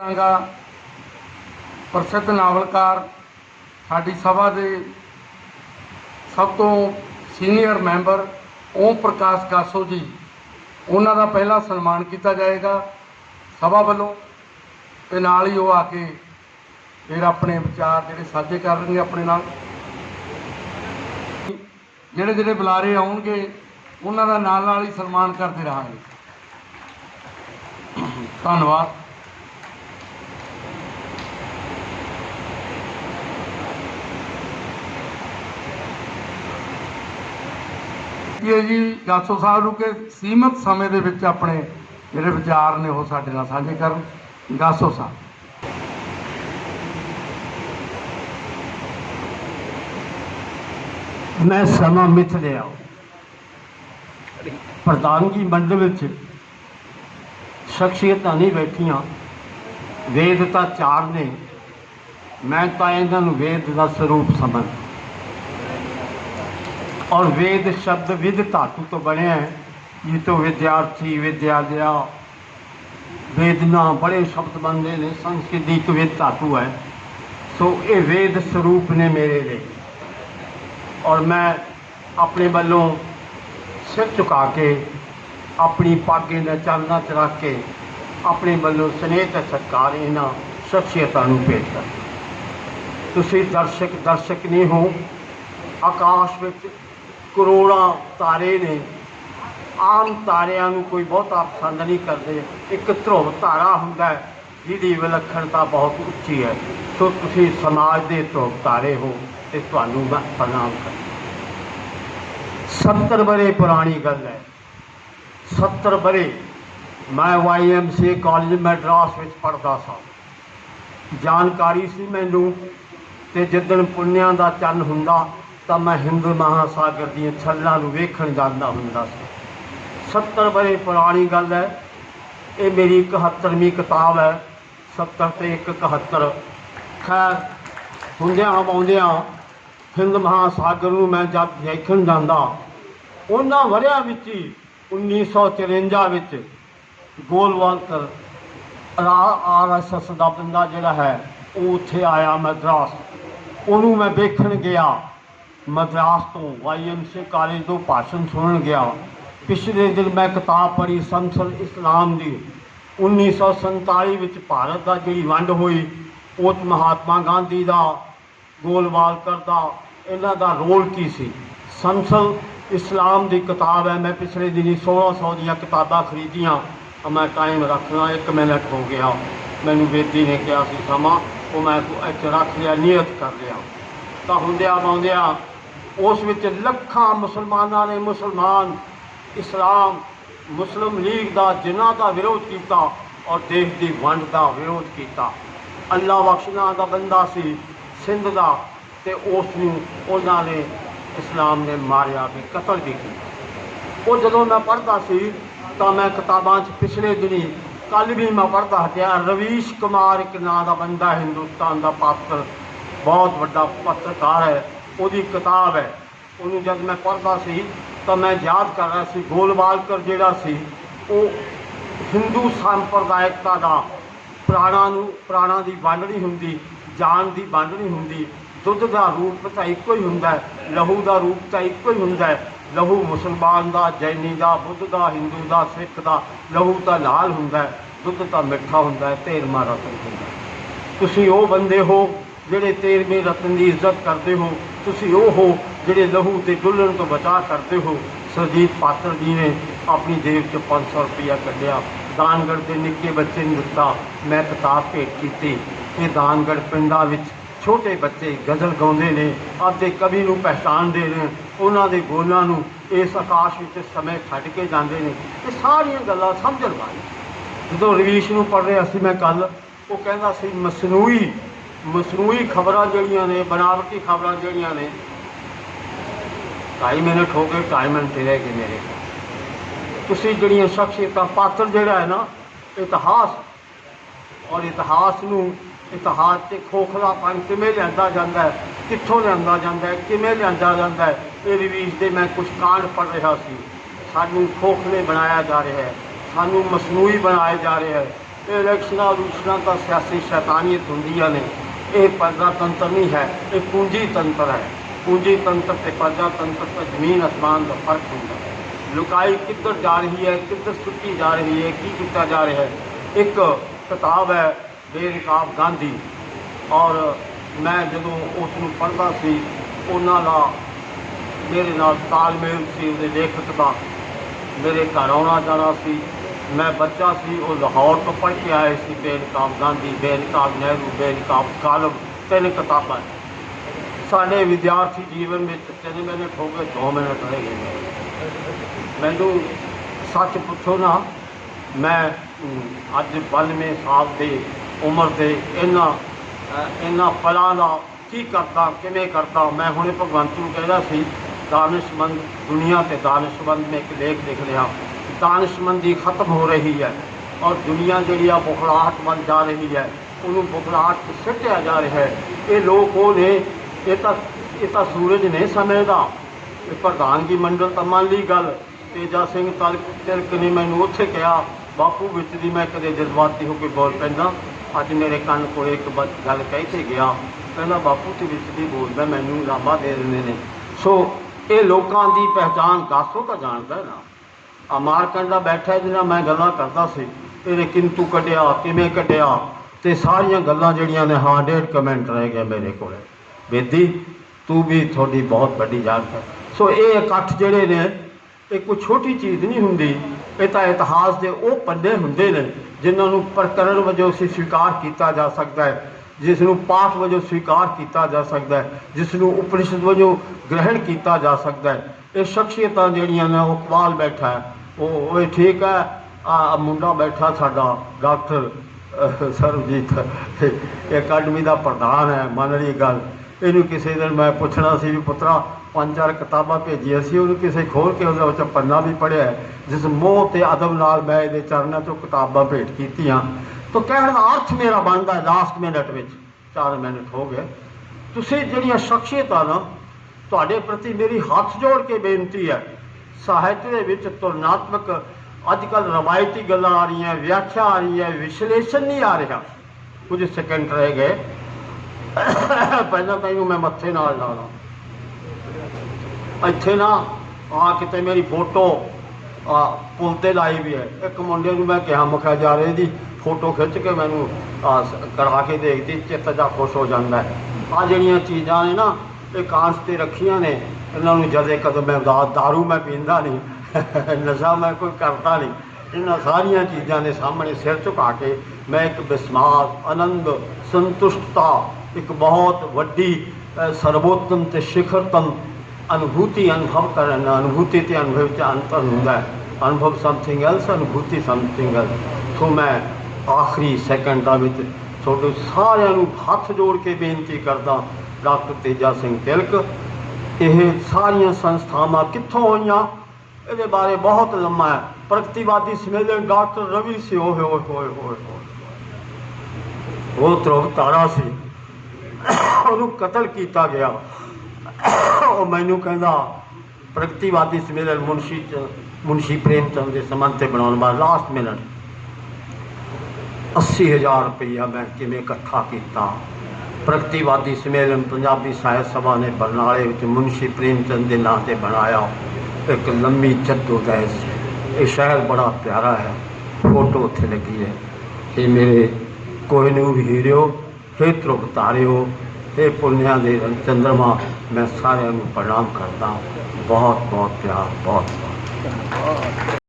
ਕਰਾਂਗਾ। ਪ੍ਰਸਿੱਧ ਨਾਵਲਕਾਰ ਸਾਡੀ ਸਭਾ ਦੇ ਸਭ ਤੋਂ ਸੀਨੀਅਰ ਮੈਂਬਰ ਓਮ ਪ੍ਰਕਾਸ਼ ਕਾਸੋ ਜੀ, ਉਹਨਾਂ ਦਾ ਪਹਿਲਾ ਸਨਮਾਨ ਕੀਤਾ ਜਾਏਗਾ ਸਭਾ ਵੱਲੋਂ ਤੇ ਨਾਲ ਹੀ ਉਹ ਆ ਕੇ ਫਿਰ ਆਪਣੇ ਵਿਚਾਰ ਜਿਹੜੇ ਸਾਂਝੇ ਕਰਨਗੇ ਆਪਣੇ ਨਾਲ। ਜਿਹੜੇ ਜਿਹੜੇ ਬੁਲਾਰੇ ਆਉਣਗੇ, ਉਹਨਾਂ ਦਾ ਨਾਲ ਨਾਲ ਹੀ ਸਨਮਾਨ ਕਰਦੇ ਰਹਾਂਗੇ। ਧੰਨਵਾਦ। ਕੀ ਹੈ ਜੀ ਜਾਸੋ ਸਾਹਿਬ ਨੂੰ ਕਿ ਸੀਮਤ ਸਮੇਂ ਦੇ ਵਿੱਚ ਆਪਣੇ ਜਿਹੜੇ ਵਿਚਾਰ ਨੇ ਉਹ ਸਾਡੇ ਨਾਲ ਸਾਂਝੇ ਕਰਨ। ਗਾਸੋ ਸਾਹਿਬ। ਮੈਂ ਸਮਾਂ ਮਿਥ ਲਿਆ। ਪ੍ਰਧਾਨਗੀ ਮੰਡਲ ਵਿੱਚ ਸ਼ਖਸੀਅਤਾਂ ਨਹੀਂ ਬੈਠੀਆਂ। ਵੇਦ ਤਾਂ ਚਾਰ ਨੇ। ਮੈਂ ਤਾਂ ਇਹਨਾਂ ਨੂੰ ਵੇਦ ਦਾ ਸਰੂਪ ਸਮਝ ਔਰ ਵੇਦ ਸ਼ਬਦ ਵਿਦ ਧਾਤੂ ਤੋਂ ਬਣਿਆ ਹੈ। ਇਹ ਤੋਂ ਵਿਦਿਆਰਥੀ ਵਿਦਿਆਲਿਆ ਵੇਦਨਾ ਬੜੇ ਸ਼ਬਦ ਬਣਦੇ ਨੇ, ਸੰਸਕ੍ਰਿਤ ਦੀ ਇੱਕ ਵਿਦ ਧਾਤੂ ਹੈ। ਸੋ ਇਹ ਵੇਦ ਸਰੂਪ ਨੇ ਮੇਰੇ ਲਈ। ਔਰ ਮੈਂ ਆਪਣੇ ਵੱਲੋਂ ਸਿਰ ਝੁਕਾ ਕੇ, ਆਪਣੀ ਪਾਗੇ ਦਾ ਚਾਨਣਾ ਚਲਾ ਕੇ, ਆਪਣੇ ਵੱਲੋਂ ਸਨੇਹ ਤੇ ਸਤਿਕਾਰ ਇਹਨਾਂ ਸ਼ਖਸੀਅਤਾਂ ਨੂੰ ਪੇਸ਼ ਕਰ ਤੁਸੀਂ ਦਰਸ਼ਕ ਦਰਸ਼ਕ ਨਹੀਂ ਹੋ, ਆਕਾਸ਼ ਵਿੱਚ ਕਰੋੜਾਂ ਤਾਰੇ ਨੇ। ਆਮ ਤਾਰਿਆਂ ਨੂੰ ਕੋਈ ਬਹੁਤਾ ਪਸੰਦ ਨਹੀਂ ਕਰਦੇ। ਇੱਕ ਧਰੁਵ ਤਾਰਾ ਹੁੰਦਾ ਹੈ, ਜਿਹਦੀ ਵਿਲੱਖਣਤਾ ਬਹੁਤ ਉੱਚੀ ਹੈ। ਸੋ ਤੁਸੀਂ ਸਮਾਜ ਦੇ ਧਰੁਵ ਤਾਰੇ ਹੋ ਤੇ ਤੁਹਾਨੂੰ ਮੈਂ ਪ੍ਰਣਾਮ ਕਰਦਾ 70 ਬਰੇ ਪੁਰਾਣੀ ਗੱਲ ਹੈ। 70 ਬਰੇ ਮੈਂ ਵਾਈਐਮਸੀ ਕਾਲਜ ਮੈਡਰਾਸ ਵਿੱਚ ਪੜ੍ਹਦਾ ਸਾਂ। ਜਾਣਕਾਰੀ ਸੀ ਮੈਨੂੰ ਤੇ ਜਿੱਦਣ ਪੁੰਨਿਆਂ ਦਾ ਚੰਨ ਹੁੰਦਾ ਤਾਂ ਮੈਂ ਹਿੰਦ ਮਹਾਸਾਗਰ ਦੀਆਂ ਛੱਲਾਂ ਨੂੰ ਵੇਖਣ ਜਾਂਦਾ ਹੁੰਦਾ ਸੀ। 70 ਬਰੇ ਪੁਰਾਣੀ ਗੱਲ ਹੈ। ਇਹ ਮੇਰੀ 71ਵੀਂ ਕਿਤਾਬ ਹੈ। 70 ਤੇ 1 71 ਖੈਰ, ਹੁੰਦਿਆਂ ਆਉਂਦਿਆਂ ਹਿੰਦ ਮਹਾਸਾਗਰ ਨੂੰ ਮੈਂ ਜਦ ਦੇਖਣ ਜਾਂਦਾ, ਉਹਨਾਂ ਵਰਿਆਂ ਵਿੱਚ ਹੀ 1954 ਵਿੱਚ ਗੋਲਵਾਲਕਰ ਆਰਐਸਐਸ ਦਾ ਬੰਦਾ ਜਿਹੜਾ ਹੈ, ਉਹ ਉੱਥੇ ਆਇਆ ਮਦਰਾਸ। ਉਹਨੂੰ ਮੈਂ ਵੇਖਣ ਗਿਆ। ਮਦਰਾਸ ਤੋਂ ਵਾਈਐਮਸੀ ਕਾਲਜ ਤੋਂ ਭਾਸ਼ਣ ਸੁਣਨ ਗਿਆ ਪਿਛਲੇ ਦਿਨ ਮੈਂ ਕਿਤਾਬ ਪੜ੍ਹੀ ਸੰਸਲ ਇਸਲਾਮ ਦੀ 1947 ਵਿੱਚ ਭਾਰਤ ਦਾ ਜਿਹੜੀ ਵੰਡ ਹੋਈ ਉਹ ਮਹਾਤਮਾ ਗਾਂਧੀ ਦਾ ਗੋਲਵਾਲਕਰ ਦਾ ਇਹਨਾਂ ਦਾ ਰੋਲ ਕੀ ਸੀ ਸੰਸਲ ਇਸਲਾਮ ਦੀ ਕਿਤਾਬ ਹੈ ਮੈਂ ਪਿਛਲੇ ਦਿਨੀ 1600 ਦੀਆਂ ਕਿਤਾਬਾਂ ਖਰੀਦੀਆਂ ਮੈਂ ਟਾਈਮ ਰੱਖਣਾ ਇੱਕ ਮਿੰਟ ਹੋ ਗਿਆ ਮੈਨੂੰ ਬੇਦੀ ਨੇ ਕਿਹਾ ਸੀ ਸਮਾਂ ਉਹ ਮੈਂ ਇੱਥੇ ਰੱਖ ਲਿਆ ਨਿਯਤ ਕਰ ਲਿਆ ਤਾਂ ਹੁੰਦਿਆਂ ਆਉਂਦਿਆਂ ਉਸ ਵਿੱਚ ਲੱਖਾਂ ਮੁਸਲਮਾਨਾਂ ਨੇ ਮੁਸਲਮਾਨ ਇਸਲਾਮ, ਮੁਸਲਿਮ ਲੀਗ ਦਾ, ਜਿਨ੍ਹਾਂ ਦਾ ਵਿਰੋਧ ਕੀਤਾ ਔਰ ਦੇਸ਼ ਦੀ ਵੰਡ ਦਾ ਵਿਰੋਧ ਕੀਤਾ। ਅੱਲਾ ਬਖਸ਼ਣਾ ਦਾ ਬੰਦਾ ਸੀ ਸਿੰਧ ਦਾ ਤੇ ਉਸ ਨੂੰ ਉਹਨਾਂ ਨੇ ਇਸਲਾਮ ਨੇ ਮਾਰਿਆ ਵੀ, ਕਤਲ ਵੀ ਕੀਤਾ। ਉਹ ਜਦੋਂ ਮੈਂ ਪੜ੍ਹਦਾ ਸੀ ਤਾਂ ਮੈਂ ਕਿਤਾਬਾਂ 'ਚ ਪਿਛਲੇ ਦਿਨੀ ਕੱਲ ਵੀ ਮੈਂ ਪੜ੍ਹਦਾ ਹਟਿਆ ਰਵੀਸ਼ ਕੁਮਾਰ ਇੱਕ ਨਾਂ ਦਾ ਬੰਦਾ ਹਿੰਦੁਸਤਾਨ ਦਾ ਪਾਤਰ, ਬਹੁਤ ਵੱਡਾ ਪੱਤਰਕਾਰ ਹੈ। ਉਹਦੀ ਕਿਤਾਬ ਹੈ। ਉਹਨੂੰ ਜਦ ਮੈਂ ਪੜ੍ਹਦਾ ਸੀ, ਤਾਂ ਮੈਂ ਯਾਦ ਕਰ ਰਿਹਾ ਸੀ, ਗੋਲਵਾਲਕਰ ਜਿਹੜਾ ਸੀ, ਉਹ ਹਿੰਦੂ ਸੰਪਰਦਾਇਕਤਾ ਦਾ ਪ੍ਰਾਣਾਂ ਨੂੰ, ਪ੍ਰਾਣਾਂ ਦੀ ਵੰਡ ਹੁੰਦੀ ਜਾਨ ਦੀ ਵੰਡ ਹੁੰਦੀ, ਦੁੱਧ ਦਾ ਰੂਪ ਤਾਂ ਇੱਕੋ ਹੀ ਹੁੰਦਾ ਹੈ, ਲਹੂ ਦਾ ਰੂਪ ਤਾਂ ਇੱਕੋ ਹੀ ਹੁੰਦਾ ਹੈ। ਲਹੂ ਮੁਸਲਮਾਨ ਦਾ, ਜੈਨੀ ਦਾ, ਬੁੱਧ ਦਾ, ਹਿੰਦੂ ਦਾ, ਸਿੱਖ ਦਾ, ਲਹੂ ਤਾਂ ਲਾਲ ਹੁੰਦਾ ਹੈ, ਦੁੱਧ ਤਾਂ ਮਿੱਠਾ ਹੁੰਦਾ ਹੈ ਤੇਰਮਾ ਰਤਨ ਹੁੰਦਾ ਤੁਸੀਂ ਉਹ ਬੰਦੇ ਹੋ ਜਿਹੜੇ ਤੇਰਵੇਂ ਰਤਨ ਦੀ ਇੱਜ਼ਤ ਕਰਦੇ ਹੋ, ਤੁਸੀਂ ਉਹ ਹੋ ਜਿਹੜੇ ਲਹੂ ਤੇ ਡੁੱਲਣ ਤੋਂ ਬਚਾ ਕਰਦੇ ਹੋ। ਸਰਜੀਤ ਪਾਤਰ ਜੀ ਨੇ ਆਪਣੀ ਜੇਬ 'ਚ 500 ਰੁਪਇਆ ਕੱਢਿਆ। ਦਾਨਗੜ੍ਹ ਦੇ ਨਿੱਕੇ ਬੱਚੇ ਨੂੰ ਦਿੱਤਾ। ਮੈਂ ਕਿਤਾਬ ਭੇਟ ਕੀਤੀ। ਇਹ ਦਾਨਗੜ੍ਹ ਪਿੰਡਾਂ ਵਿੱਚ ਛੋਟੇ ਬੱਚੇ ਗਜ਼ਲ ਗਾਉਂਦੇ ਨੇ, ਆਪਦੇ ਕਵੀ ਨੂੰ ਪਹਿਚਾਣਦੇ ਨੇ, ਉਹਨਾਂ ਦੇ ਬੋਲਾਂ ਨੂੰ ਇਸ ਆਕਾਸ਼ ਵਿੱਚ ਸਮੇਂ ਛੱਡ ਕੇ ਜਾਂਦੇ ਨੇ। ਇਹ ਸਾਰੀਆਂ ਗੱਲਾਂ ਸਮਝਣ ਵਾਲੀਆਂ ਜਦੋਂ ਰਵੀਸ਼ ਨੂੰ ਪੜ੍ਹ ਰਿਹਾ ਸੀ ਮੈਂ ਕੱਲ ਉਹ ਕਹਿੰਦਾ ਸੀ, ਮਸਨੂਈ ਮਸਨੂਈ ਖਬਰਾਂ ਜਿਹੜੀਆਂ ਨੇ, ਬਨਾਵਟੀ ਖਬਰਾਂ ਜਿਹੜੀਆਂ ਨੇ ਢਾਈ ਮਿੰਟ ਹੋ ਗਏ ਢਾਈ ਮਿੰਟ ਰਹਿ ਗਏ ਮੇਰੇ। ਤੁਸੀਂ ਜਿਹੜੀਆਂ ਸ਼ਖਸੀਅਤਾਂ, ਪਾਤਰ ਜਿਹੜਾ ਹੈ ਨਾ, ਇਤਿਹਾਸ, ਔਰ ਇਤਿਹਾਸ ਨੂੰ, ਇਤਿਹਾਸ ਤੇ ਖੋਖਲਾਪਨ ਕਿਵੇਂ ਲਿਆਂਦਾ ਜਾਂਦਾ ਹੈ, ਕਿੱਥੋਂ ਲਿਆਂਦਾ ਜਾਂਦਾ ਹੈ, ਕਿਵੇਂ ਲਿਆਂਦਾ ਜਾਂਦਾ ਹੈ, ਇਹ ਰਿਵੀਜ਼ ਦੇ ਮੈਂ ਕੁਝ ਕਾਂਡ ਪੜ੍ਹ ਰਿਹਾ ਸੀ। ਸਾਨੂੰ ਖੋਖਲੇ ਬਣਾਇਆ ਜਾ ਰਿਹਾ ਹੈ, ਸਾਨੂੰ ਮਸਨੂਈ ਬਣਾਇਆ ਜਾ ਰਿਹਾ ਹੈ। ਇਹ ਇਲੈਕਸ਼ਨਾਂ ਰੂਸ਼ਨਾਂ ਤਾਂ ਸਿਆਸੀ ਸ਼ੈਤਾਨੀਅਤ ਹੁੰਦੀਆਂ ਨੇ। ਇਹ ਪਰਦਾ ਤੰਤਰ ਨਹੀਂ ਹੈ, ਇਹ ਪੂੰਜੀ ਤੰਤਰ ਹੈ। ਪੂੰਜੀ ਤੰਤਰ ਤੇ ਪਰਦਾ ਤੰਤਰ ਤੇ ਜ਼ਮੀਨ ਅਸਮਾਨ ਦਾ ਫ਼ਰਕ ਹੁੰਦਾ ਹੈ। ਲੁਕਾਈ ਕਿੱਧਰ ਜਾ ਰਹੀ ਹੈ, ਕਿੱਧਰ ਸੁੱਟੀ ਜਾ ਰਹੀ ਹੈ, ਕੀ ਕੀਤਾ ਜਾ ਰਿਹਾ ਹੈ? ਇੱਕ ਕਿਤਾਬ ਹੈ, ਬੇਨਕਾਬ ਗਾਂਧੀ। ਔਰ ਮੈਂ ਜਦੋਂ ਉਸ ਨੂੰ ਪੜ੍ਹਦਾ ਸੀ, ਉਹਨਾਂ ਦਾ ਮੇਰੇ ਨਾਲ ਤਾਲਮੇਲ ਸੀ, ਉਹਦੇ ਲੇਖਕ ਦਾ। ਮੇਰੇ ਘਰ ਆਉਣਾ ਜਾਣਾ ਸੀ। ਮੈਂ ਬੱਚਾ ਸੀ, ਉਹ ਲਾਹੌਰ ਤੋਂ ਪੜ੍ਹ ਕੇ ਆਏ ਸੀ, ਬੇਨਕਾਬ ਗਾਂਧੀ, ਬੇਨਕਾਬ ਨਹਿਰੂ, ਬੇਨਕਾਬ ਕਾਲਮ, ਤਿੰਨ ਕਿਤਾਬਾਂ। ਸਾਡੇ ਵਿਦਿਆਰਥੀ ਜੀਵਨ ਵਿੱਚ ਤਿੰਨ ਮਹੀਨੇ ਹੋ ਗਏ 2 ਮਿੰਟ ਰਹਿ ਗਏ। ਮੈਨੂੰ ਸੱਚ ਪੁੱਛੋ ਨਾ, ਮੈਂ ਅੱਜ 92 ਸਾਲ ਦੇ ਉਮਰ ਦੇ ਇਹਨਾਂ ਇਹਨਾਂ ਫਲਾਂ ਦਾ ਕੀ ਕਰਦਾ, ਕਿਵੇਂ ਕਰਦਾ, ਮੈਂ ਹੁਣੇ ਭਗਵੰਤ ਨੂੰ ਕਹਿੰਦਾ ਸੀ ਦਾਨਿਸ਼ਮੰਦ ਦੁਨੀਆ ਤੇ ਦਾਨਿਸ਼ਮੰਦ ਮੈਂ ਇੱਕ ਲੇਖ ਲਿਖ ਰਿਹਾ। ਦਾਨਿਸ਼ਮੰਦੀ ਖਤਮ ਹੋ ਰਹੀ ਹੈ ਔਰ ਦੁਨੀਆ ਜਿਹੜੀ ਆ ਬੁਖਲਾਹਟ ਬਣ ਜਾ ਰਹੀ ਹੈ ਉਹਨੂੰ ਬੁਖਲਾਹਟ ਸਿੱਟਿਆ ਜਾ ਰਿਹਾ ਹੈ ਇਹ ਲੋਕ ਉਹ ਨੇ ਇਹ ਤਾਂ ਇਹ ਤਾਂ ਸੂਰਜ ਨਹੀਂ ਸਮਝਦਾ ਇਹ ਪ੍ਰਧਾਨਗੀ ਮੰਡਲ ਤਾਂ ਮੰਨ ਲਈ ਗੱਲ ਤੇਜਾ ਸਿੰਘ ਤਲਕ ਤਿਲਕ ਨੇ ਮੈਨੂੰ ਉੱਥੇ ਕਿਹਾ ਬਾਪੂ ਵਿੱਚ ਦੀ ਮੈਂ ਕਦੇ ਜਜ਼ਬਾਤੀ ਹੋ ਕੇ ਬੋਲ ਪੈਂਦਾ ਅੱਜ ਮੇਰੇ ਕੰਨ ਕੋਲ ਇੱਕ ਬ- ਗੱਲ ਕਹਿ ਕੇ ਗਿਆ ਕਹਿੰਦਾ ਬਾਪੂ ਤੇ ਵਿੱਚ ਦੀ ਬੋਲਦਾ ਮੈਨੂੰ ਲਾਭਾ ਦੇ ਦਿੰਦੇ ਨੇ ਸੋ ਇਹ ਲੋਕਾਂ ਦੀ ਪਹਿਚਾਨ ਗਾਸੋ ਤਾਂ ਜਾਣਦਾ ਨਾ ਆ ਮਾਰਕੰਡਾ ਬੈਠਾ ਜਿਹਨਾਂ ਮੈਂ ਗੱਲਾਂ ਕਰਦਾ ਸੀ। ਇਹਨੇ ਕਿੰਤੂ ਕੱਢਿਆ, ਕਿਵੇਂ ਕੱਢਿਆ? ਤੇ ਸਾਰੀਆਂ ਗੱਲਾਂ ਜਿਹੜੀਆਂ ਨੇ ਹਾਂ ਡੇਢ ਕਮੈਂਟ ਰਹਿ ਗਏ ਮੇਰੇ ਕੋਲੇ। ਬੇਦੀ, ਤੂੰ ਵੀ ਤੁਹਾਡੀ ਬਹੁਤ ਵੱਡੀ ਜਾਨ ਹੈ। ਸੋ ਇਹ ਇਕੱਠ ਜਿਹੜੇ ਨੇ, ਇਹ ਕੋਈ ਛੋਟੀ ਚੀਜ਼ ਨਹੀਂ ਹੁੰਦੀ। ਇਹ ਤਾਂ ਇਤਿਹਾਸ ਦੇ ਉਹ ਪੰਨੇ ਹੁੰਦੇ ਨੇ, ਜਿਨ੍ਹਾਂ ਨੂੰ ਪ੍ਰਕਰਣ ਵਜੋਂ ਅਸੀਂ ਸਵੀਕਾਰ ਕੀਤਾ ਜਾ ਸਕਦਾ ਹੈ। ਜਿਸ ਨੂੰ ਪਾਠ ਵਜੋਂ ਸਵੀਕਾਰ ਕੀਤਾ ਜਾ ਸਕਦਾ ਹੈ। ਜਿਸ ਨੂੰ ਉਪਨਿਸ਼ਦ ਵਜੋਂ ਗ੍ਰਹਿਣ ਕੀਤਾ ਜਾ ਸਕਦਾ ਹੈ। ਇਹ ਸ਼ਖਸੀਅਤਾਂ ਜਿਹੜੀਆਂ ਨੇ ਉਹ ਕਮਾਲ ਬੈਠਾ ਹੈ। ਉਹ ਉਹ ਇਹ ਠੀਕ ਹੈ। ਆ ਮੁੰਡਾ ਬੈਠਾ ਸਾਡਾ ਡਾਕਟਰ ਅਹ, ਸਰਬਜੀਤ। ਇਹ ਅਕੈਡਮੀ ਦਾ ਪ੍ਰਧਾਨ ਹੈ ਮੰਨ ਲਈ ਗੱਲ। ਇਹਨੂੰ ਕਿਸੇ ਦਿਨ ਮੈਂ ਪੁੱਛਣਾ ਸੀ ਵੀ ਪੁੱਤਰਾ ਪੰਜ ਚਾਰ ਕਿਤਾਬਾਂ ਭੇਜੀਆਂ ਸੀ ਉਹਨੂੰ ਕਿਸੇ ਖੋਲ ਕੇ ਉਹਦੇ ਵਿੱਚ ਪੰਨਾ ਵੀ ਪੜਿਆ ਜਿਸ ਮੋਹ ਤੇ ਅਦਬ ਨਾਲ ਮੈਂ ਇਹਦੇ ਚਰਨਾਂ ਚੋਂ ਕਿਤਾਬਾਂ ਭੇਟ ਕੀਤੀਆਂ। ਤਾਂ ਕਹਿਣ ਦਾ ਅਰਥ ਮੇਰਾ ਬਣਦਾ ਲਾਸਟ ਮਿੰਟ ਵਿੱਚ। 4 ਮਿੰਟ ਹੋ ਗਏ। ਤੁਸੀਂ ਜਿਹੜੀਆਂ ਸ਼ਖਸੀਅਤਾਂ ਨਾ ਤੁਹਾਡੇ ਪ੍ਰਤੀ ਮੇਰੀ ਹੱਥ ਜੋੜ ਕੇ ਬੇਨਤੀ ਹੈ। ਸਾਹਿਤ ਦੇ ਵਿੱਚ ਤੁਲਨਾਤਮਕ ਅੱਜ ਕੱਲ ਰਵਾਇਤੀ ਗੱਲਾਂ ਆ ਰਹੀਆਂ, ਵਿਆਖਿਆ ਆ ਰਹੀ ਹੈ ਵਿਸ਼ਲੇਸ਼ਣ ਨਹੀਂ ਆ ਰਿਹਾ। ਕੁਝ ਸੈਕਿੰਡ ਰਹਿ ਗਏ। ਪਹਿਲਾਂ ਤਾਂ ਮੈਂ ਮੱਥੇ ਨਾਲ ਲਾ ਲਾਂ ਇੱਥੇ ਨਾ ਆ ਕਿਤੇ ਮੇਰੀ ਫੋਟੋ, ਆ ਪੁਲ ਤੇ ਲਾਈ ਵੀ ਹੈ। ਇੱਕ ਮੁੰਡੇ ਨੂੰ ਮੈਂ ਕਿਹਾ ਮੁਖਿਆ ਜਾ ਰਹੇ ਦੀ ਫੋਟੋ ਖਿੱਚ ਕੇ ਮੈਨੂੰ ਕਰਾ ਕੇ ਦੇਖਦੀ ਚਿੱਤ ਜਾ ਖੁਸ਼ ਹੋ ਜਾਂਦਾ ਹੈ। ਆ ਜਿਹੜੀਆਂ ਚੀਜ਼ਾਂ ਨੇ ਨਾ ਇਹ ਕਾਂਸ ਤੇ ਰੱਖੀਆਂ ਨੇ, ਇਹਨਾਂ ਨੂੰ ਜਦੇ ਕਦੋਂ ਮੈਂ ਦਾ दारू ਮੈਂ ਪੀਂਦਾ ਨਹੀਂ, ਨਸ਼ਾ ਮੈਂ ਕੋਈ ਕਰਦਾ ਨਹੀਂ, ਇਹਨਾਂ ਸਾਰੀਆਂ ਚੀਜ਼ਾਂ ਦੇ ਸਾਹਮਣੇ ਸਿਰ ਝੁਕਾ ਕੇ ਮੈਂ ਇੱਕ ਬਿਸਮਾਰ, ਆਨੰਦ, ਸੰਤੁਸ਼ਟਤਾ, ਇੱਕ ਬਹੁਤ ਵੱਡੀ ਸਰਵੋਤਮ ਤੇ ਸਿਖਰਤਮ ਅਨੁਭੂਤੀ ਅਨੁਭਵ ਕਰਨ, ਅਨੁਭੂਤੀ ਤੇ ਅਨੁਭਵ ਚ ਅੰਤਰ ਹੁੰਦਾ ਹੈ। ਅਨੁਭਵ ਸਮਥਿੰਗ ਐਲਸ ਅਨੁਭੂਤੀ ਸਮਥਿੰਗ ਐਲਸ ਸੋ ਮੈਂ ਆਖਰੀ ਸੈਕਿੰਡਾਂ ਵਿੱਚ ਤੁਹਾਡੇ ਸਾਰਿਆਂ ਨੂੰ ਹੱਥ ਜੋੜ ਕੇ ਬੇਨਤੀ ਕਰਦਾ ਡਾਕਟਰ ਤੇਜਾ ਸਿੰਘ ਤਿਲਕ। ਇਹ ਸਾਰੀਆਂ ਸੰਸਥਾਵਾਂ ਕਿੱਥੋਂ ਹੋਈਆਂ? ਇਹਦੇ ਬਾਰੇ ਬਹੁਤ ਲੰਮਾ ਹੈ। ਪ੍ਰਗਤੀਵਾਦੀ ਸੰਮੇਲਨ ਡਾਕਟਰ ਰਵੀ ਸੀ ਓਏ ਹੋਏ ਹੋਏ ਹੋਏ ਹੋਏ। ਉਹ ਧਰੁਵ ਤਾਰਾ ਸੀ। ਉਹਨੂੰ ਕਤਲ ਕੀਤਾ ਗਿਆ। ਉਹ ਮੈਨੂੰ ਕਹਿੰਦਾ, ਪ੍ਰਗਤੀਵਾਦੀ ਸੰਮੇਲਨ ਮੁਨਸ਼ੀ ਚ, ਮੁਨਸ਼ੀ ਪ੍ਰੇਮ ਚੰਦ ਦੇ ਸੰਬੰਧ ਤੇ ਬਣਾਉਣ ਬਾਅਦ ਲਾਸਟ ਮਿੰਟ 80000 ਰੁਪਈਆ ਮੈਂ ਕਿਵੇਂ ਇਕੱਠਾ ਕੀਤਾ? ਪ੍ਰਗਤੀਵਾਦੀ ਸੰਮੇਲਨ ਪੰਜਾਬੀ ਸਾਹਿਤ ਸਭਾ ਨੇ ਬਰਨਾਲੇ ਵਿੱਚ ਮੁਨਸ਼ੀ ਪ੍ਰੇਮਚੰਦ ਦੇ ਨਾਂ ਤੇ ਬਣਾਇਆ ਇੱਕ ਲੰਮੀ ਜੱਦੋਜਹਿਦ ਸੀ ਇਹ ਸ਼ਹਿਰ ਬੜਾ ਪਿਆਰਾ ਹੈ। ਫੋਟੋ ਉੱਥੇ ਲੱਗੀ ਹੈ। ਇਹ ਮੇਰੇ ਕੋਹਿਨੂਰ ਹੀਰਿਓ, ਹੇ ਧਰੁਵ ਤਾਰਿਓ ਹੇ ਪੁੰਨਿਆਂ ਦੇ ਚੰਦਰਮਾ, ਮੈਂ ਸਾਰਿਆਂ ਨੂੰ ਪ੍ਰਣਾਮ ਕਰਦਾ ਬਹੁਤ ਬਹੁਤ ਪਿਆਰ ਬਹੁਤ ਬਹੁਤ